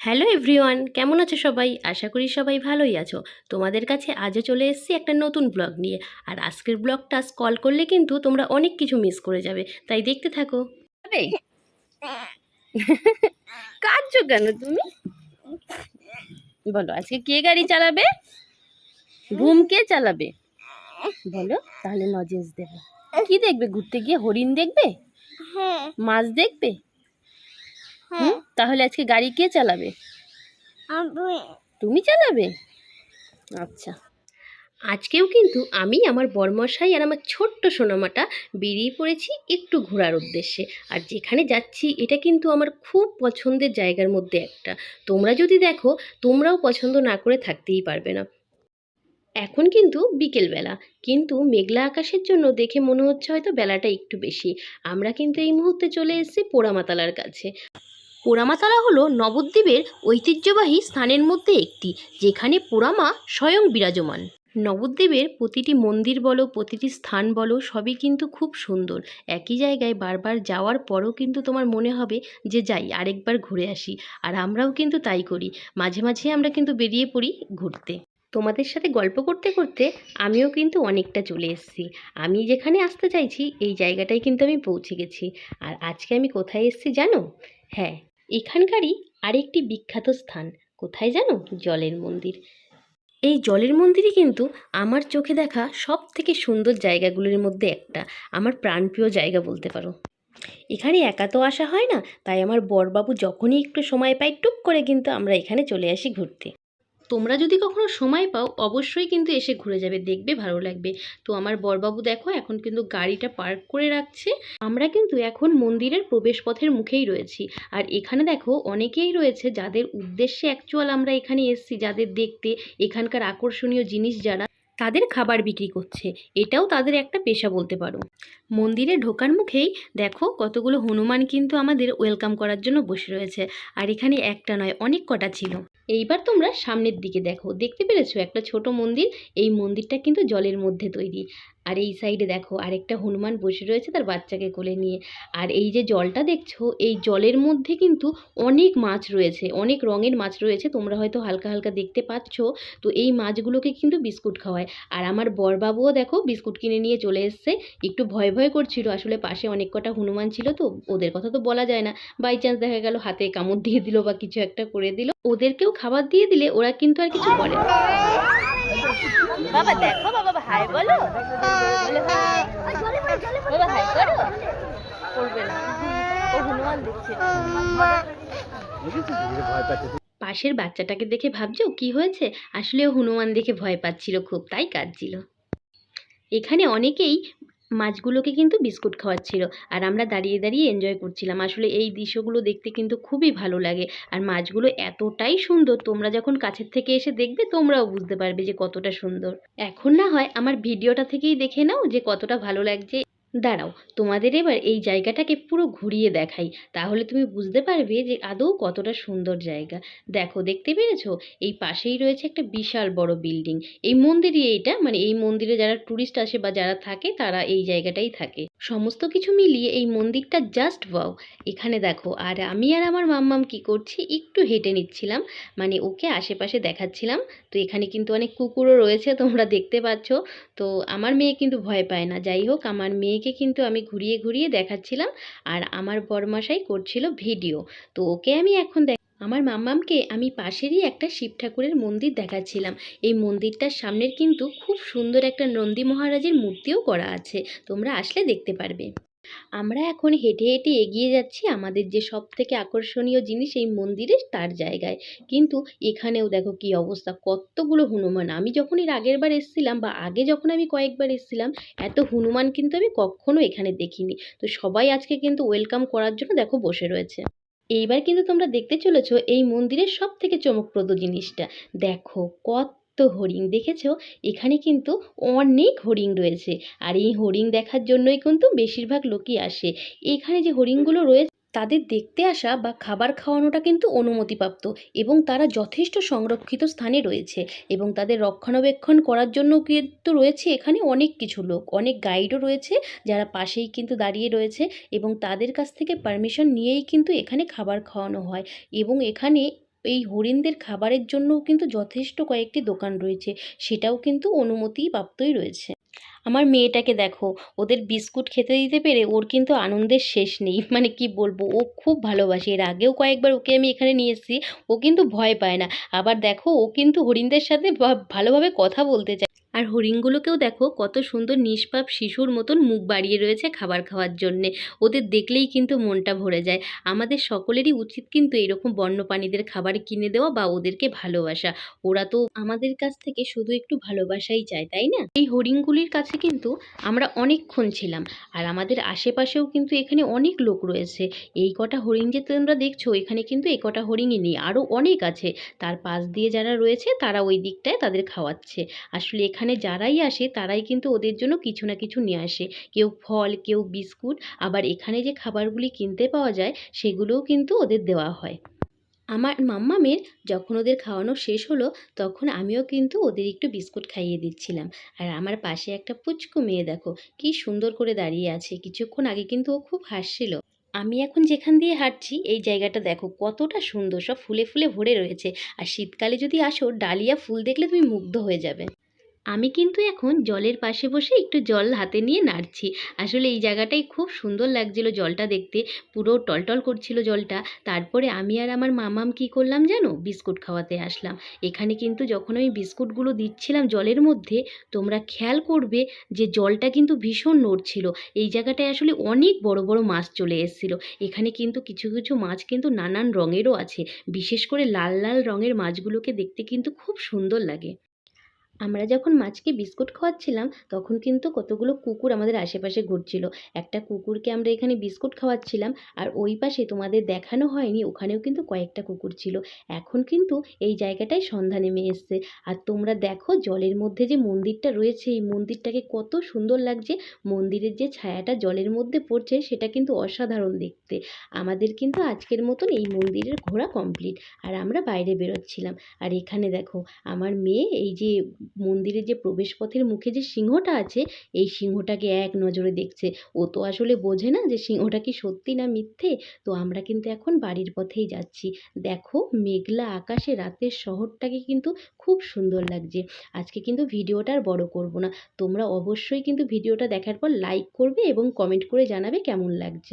Hello everyone কেমন আছো সবাই? আশা করি সবাই ভালোই আছো। তোমাদের কাছে আজও চলে এসেছি একটা নতুন ব্লগ নিয়ে। আর আজকের ব্লগটা কল করলে কিন্তু তোমরা অনেক কিছু মিস করে যাবে। তাই দেখতে থাকো। কাঁদছো কেন তুমি? বলো আজকে কে গাড়ি চালাবে? ঘুম কে চালাবে? বলো তাহলে নজেস দেবে। কি দেখবে? ঘুরতে গিয়ে হরিণ দেখবে? হ্যাঁ। মাছ দেখবে? তাহলে আজকে গাড়ি কে চালাবে? তুমি চালাবে? আচ্ছা। আজকেও কিন্তু আমি আমার বরমশাই আর আমার ছোট্ট সোনামাটা বেরিয়ে পড়েছি একটু ঘোরার উদ্দেশ্যে। আর যেখানে যাচ্ছি এটা কিন্তু আমার খুব পছন্দের জায়গার মধ্যে একটা। তোমরা যদি দেখো তোমরাও পছন্দ না করে থাকতেই পারবে না। এখন কিন্তু বিকেলবেলা। কিন্তু মেঘলা আকাশের জন্য দেখে মনে হচ্ছে হয়তো বেলাটা একটু বেশি। আমরা কিন্তু এই মুহূর্তে চলে এসেছি পোড়ামাতালার কাছে। পোড়ামাতালা হলো নবদ্বীপের ঐতিহ্যবাহী স্থানের মধ্যে একটি, যেখানে পোড়ামা স্বয়ং বিরাজমান। নবদ্বীপের প্রতিটি মন্দির বলো, প্রতিটি স্থান বলো, সবই কিন্তু খুব সুন্দর। একই জায়গায় বারবার যাওয়ার পরও কিন্তু তোমার মনে হবে যে যাই, আরেকবার ঘুরে আসি। আর আমরাও কিন্তু তাই করি। মাঝে মাঝে আমরা কিন্তু বেরিয়ে পড়ি ঘুরতে। তোমাদের সাথে গল্প করতে করতে আমিও কিন্তু অনেকটা চলে এসেছি। আমি যেখানে আসতে চাইছি, এই জায়গাটায় কিন্তু আমি পৌঁছে গেছি। আর আজকে আমি কোথায় এসেছি জানো? হ্যাঁ এখানকারই আরেকটি বিখ্যাত স্থান। কোথায় জানো? জলের মন্দির। এই জলের মন্দিরই কিন্তু আমার চোখে দেখা সব থেকে সুন্দর জায়গাগুলির মধ্যে একটা। আমার প্রাণপ্রিয় জায়গা বলতে পারো। এখানে একা তো আসা হয় না, তাই আমার বরবাবু যখনই একটু সময় পাই টুক করে কিন্তু আমরা এখানে চলে আসি ঘুরতে। তোমরা যদি কখনো সময় পাও, অবশ্যই কিন্তু এসে ঘুরে যাবে, দেখবে ভালো লাগবে। তো আমার বরবাবু দেখো, এখন কিন্তু গাড়িটা পার্ক করে রাখছে। আমরা কিন্তু এখন মন্দিরের প্রবেশপথের মুখেই রয়েছি। আর এখানে দেখো, অনেকেই রয়েছে যাদের উদ্দেশ্যে অ্যাকচুয়াল আমরা এখানে এসেছি, যাদের দেখতে এখানকার আকর্ষণীয় জিনিস যারা, তাদের খাবার বিক্রি করছে। এটাও তাদের একটা পেশা বলতে পারো। মন্দিরে ঢোকার মুখেই দেখো কতগুলো হনুমান কিন্তু আমাদের ওয়েলকাম করার জন্য বসে রয়েছে। আর এখানে একটা নয়, অনেক কটা ছিল। এইবার তোমরা সামনের দিকে দেখো। দেখতে পেরেছ? একটা ছোট মন্দির, এই মন্দিরটা কিন্তু জলের মধ্যে তৈরি। আর এই সাইডে দেখো, আরেকটা হনুমান বসে রয়েছে তার বাচ্চাকে কোলে নিয়ে। আর এই যে জলটা দেখছ, এই জলের মধ্যে কিন্তু অনেক মাছ রয়েছে, অনেক রঙের মাছ রয়েছে। তোমরা হয়তো হালকা হালকা দেখতে পাচ্ছ। তো এই মাছগুলোকে কিন্তু বিস্কুট খাওয়ায়। আর আমার বরবাবুও দেখো বিস্কুট কিনে নিয়ে চলে এসছে। একটু ভয় ভয় করছিল। আসলে পাশে অনেক কটা হনুমান ছিল তো ওদের কথা তো বলা যায় না। বাই চান্স দেখা গেল হাতে কামড় দিয়ে দিল বা কিছু একটা করে দিল। ওদেরকেও খাবার দিয়ে দিলে ওরা কিন্তু আর কিছু বলে না। বাবা দেখো বাবা হাই বলো। বাবা হাই করো। করবে না। ও হনুমান দেখছে। পাশের বাচ্চাটাকে দেখে ভাবছ? কি হয়েছে? আসলে হনুমান দেখে ভয় পাচ্ছিল খুব তাই কাঁদছিল। এখানে অনেকেই মাছগুলোকে কিন্তু বিস্কুট খাওয়াচ্ছিল। আর আমরা দাঁড়িয়ে দাঁড়িয়ে এনজয় করছিলাম। আসলে এই দৃশ্যগুলো দেখতে কিন্তু খুবই ভালো লাগে। আর মাছগুলো এতটাই সুন্দর, তোমরা যখন কাছের থেকে এসে দেখবে, তোমরাও বুঝতে পারবে যে কতটা সুন্দর। এখন না হয় আমার ভিডিওটা থেকেই দেখে নাও যে কতটা ভালো লাগছে। দাঁড়াও, তোমাদের এবার এই জায়গাটাকে পুরো ঘুরিয়ে দেখাই। তাহলে তুমি বুঝতে পারবে যে আদৌ কতটা সুন্দর জায়গা। দেখো, দেখতে পেরেছ? এই পাশেই রয়েছে একটা বিশাল বড় বিল্ডিং। এই মন্দিরই এইটা? মানে এই মন্দিরে যারা ট্যুরিস্ট আসে বা যারা থাকে, তারা এই জায়গাটাই থাকে। সমস্ত কিছু মিলিয়ে এই মন্দিরটা জাস্ট ওয়াও এখানে দেখো, আর আমি আর আমার মাম্মাম কি করছি, একটু হেঁটে নিচ্ছিলাম মানে ওকে আশেপাশে দেখাচ্ছিলাম। তো এখানে কিন্তু অনেক কুকুরও রয়েছে, তোমরা দেখতে পাচ্ছ। তো আমার মেয়ে কিন্তু ভয় পায় না। যাই হোক, আমার মেয়েকে কিন্তু আমি ঘুরিয়ে ঘুরিয়ে দেখাচ্ছিলাম, আর আমার বরমাসাই করছিল ভিডিও তো ওকে আমি এখন আমার মাম্মামকে আমি পাশেরই একটা শিব ঠাকুরের মন্দির দেখাচ্ছিলাম। এই মন্দিরটার সামনের কিন্তু খুব সুন্দর একটা নন্দী মহারাজের মূর্তিও করা আছে। তোমরা আসলে দেখতে পারবে। আমরা এখন হেঁটে হেঁটে এগিয়ে যাচ্ছি আমাদের যে সব থেকে আকর্ষণীয় জিনিস এই মন্দিরে তার জায়গায়। কিন্তু এখানেও দেখো কি অবস্থা, কতগুলো হনুমান। আমি যখন এর আগের বার এসেছিলাম বা আগে যখন আমি কয়েকবার এসেছিলাম, এত হনুমান কিন্তু আমি কখনো এখানে দেখিনি। তো সবাই আজকে কিন্তু ওয়েলকাম করার জন্য দেখো বসে রয়েছে। এইবার কিন্তু তোমরা দেখতে চলেছ এই মন্দিরের সব থেকে চমকপ্রদ জিনিসটা। দেখো, কত হরিণ, দেখেছ? এখানে কিন্তু অনেক হরিণ রয়েছে। আর এই হরিণ দেখার জন্যই কিন্তু বেশিরভাগ লোকই আসে। এখানে যে হরিণগুলো রয়েছে তাদের দেখতে আসা বা খাবার খাওয়ানোটা কিন্তু অনুমতিপ্রাপ্ত এবং তারা যথেষ্ট সংরক্ষিত স্থানে রয়েছে এবং তাদের রক্ষণাবেক্ষণ করার জন্য কিন্তু রয়েছে এখানে অনেক কিছু লোক, অনেক গাইডও রয়েছে যারা পাশেই কিন্তু দাঁড়িয়ে রয়েছে এবং তাদের কাছ থেকে পারমিশন নিয়েই কিন্তু এখানে খাবার খাওয়ানো হয় এবং এখানে এই হরিণদের খাবারের জন্যও কিন্তু যথেষ্ট কয়েকটি দোকান রয়েছে, সেটাও কিন্তু অনুমতি প্রাপ্তই রয়েছে। আমার মেয়েটাকে দেখো, ওদের বিস্কুট খেতে দিতে পেরে ওর কিন্তু আনন্দের শেষ নেই। মানে কি বলব, ও খুব ভালোবাসে। এর আগেও কয়েকবার ওকে আমি এখানে নিয়ে এসেছি, ও কিন্তু ভয় পায় না। আবার দেখো, ও কিন্তু হরিণদের সাথে ভালোভাবে কথা বলতে চায়। আর হরিণগুলোকেও দেখো, কত সুন্দর নিষ্পাপ শিশুর মতন মুখ বাড়িয়ে রয়েছে খাবার খাওয়ার জন্যে। ওদের দেখলেই কিন্তু মনটা ভরে যায়। আমাদের সকলেরই উচিত কিন্তু এরকম বন্যপ্রাণীদের খাবার কিনে দেওয়া বা ওদেরকে ভালোবাসা। ওরা তো আমাদের কাছ থেকে শুধু একটু ভালোবাসাই চায়, তাই না? এই হরিণগুলির কাছে কিন্তু আমরা অনেকক্ষণ ছিলাম আর আমাদের আশেপাশেও কিন্তু এখানে অনেক লোক রয়েছে। এই কটা হরিণ যে তোমরা দেখছ, এখানে কিন্তু এই কটা হরিণই নেই, আরও অনেক আছে। তার পাশ দিয়ে যারা রয়েছে, তারা ওই দিকটায় তাদের খাওয়াচ্ছে। আসলে এখানে যারাই আসে, তারাই কিন্তু ওদের জন্য কিছু না কিছু নিয়ে আসে। কেউ ফল, কেউ বিস্কুট, আবার এখানে যে খাবারগুলি কিনতে পাওয়া যায়, সেগুলোও কিন্তু ওদের দেওয়া হয়। আমার মাম্মামের যখন ওদের খাওয়ানো শেষ হলো, তখন আমিও কিন্তু ওদের একটু বিস্কুট খাইয়ে দিচ্ছিলাম। আর আমার পাশে একটা পুচকু মেয়ে দেখো, কি সুন্দর করে দাঁড়িয়ে আছে। কিছুক্ষণ আগে কিন্তু ও খুব হাসছিল। আমি এখন যেখান দিয়ে হাঁটছি, এই জায়গাটা দেখো, কতটা সুন্দর। সব ফুলে ফুলে ভরে রয়েছে। আর শীতকালে যদি আসো, ডালিয়া ফুল দেখলে তুমি মুগ্ধ হয়ে যাবে। আমি কিন্তু এখন জলের পাশে বসে একটু জল হাতে নিয়ে নাড়ছি। আসলে এই জায়গাটাই খুব সুন্দর লাগছিল জলটা দেখতে। পুরো টলটল করছিল জলটা। তারপরে আমি আর আমার মামাম কি করলাম জানো? বিস্কুট খাওয়াতে আসলাম। এখানে কিন্তু যখন আমি বিস্কুটগুলো দিচ্ছিলাম জলের মধ্যে, তোমরা খেয়াল করবে যে জলটা কিন্তু ভীষণ নড়ছিল। এই জায়গাটায় আসলে অনেক বড় বড় মাছ চলে এসেছিল। এখানে কিন্তু কিছু কিছু মাছ কিন্তু নানান রঙেরও আছে। বিশেষ করে লাল লাল রঙের মাছগুলোকে দেখতে কিন্তু খুব সুন্দর লাগে। আমরা যখন মাছকে বিস্কুট খাওয়াচ্ছিলাম, তখন কিন্তু কতগুলো কুকুর আমাদের আশেপাশে ঘুরছিল। একটা কুকুরকে আমরা এখানে বিস্কুট খাওয়াচ্ছিলাম, আর ওই পাশে তোমাদের দেখানো হয়নি, ওখানেও কিন্তু কয়েকটা কুকুর ছিল। এখন কিন্তু এই জায়গাটায় সন্ধ্যা নেমে এসছে। আর তোমরা দেখো, জলের মধ্যে যে মন্দিরটা রয়েছে, এই মন্দিরটাকে কত সুন্দর লাগছে। মন্দিরের যে ছায়াটা জলের মধ্যে পড়ছে, সেটা কিন্তু অসাধারণ দেখতে। আমাদের কিন্তু আজকের মতন এই মন্দিরের ঘোরা কমপ্লিট আর আমরা বাইরে বেরোচ্ছিলাম। আর এখানে দেখো, আমার মেয়ে এই যে মন্দিরের যে প্রবেশপথের মুখে যে সিংহটা আছে, এই সিংহটাকে এক নজরে দেখছে। ও তো আসলে বোঝে না যে সিংহটা কি সত্যি না মিথ্যে। তো আমরা কিন্তু এখন বাড়ির পথেই যাচ্ছি। দেখো, মেঘলা আকাশে রাতের শহরটাকে কিন্তু খুব সুন্দর লাগছে। আজকে কিন্তু ভিডিওটা আর বড় করব না। তোমরা অবশ্যই কিন্তু ভিডিওটা দেখার পর লাইক করবে এবং কমেন্ট করে জানাবে কেমন লাগছে।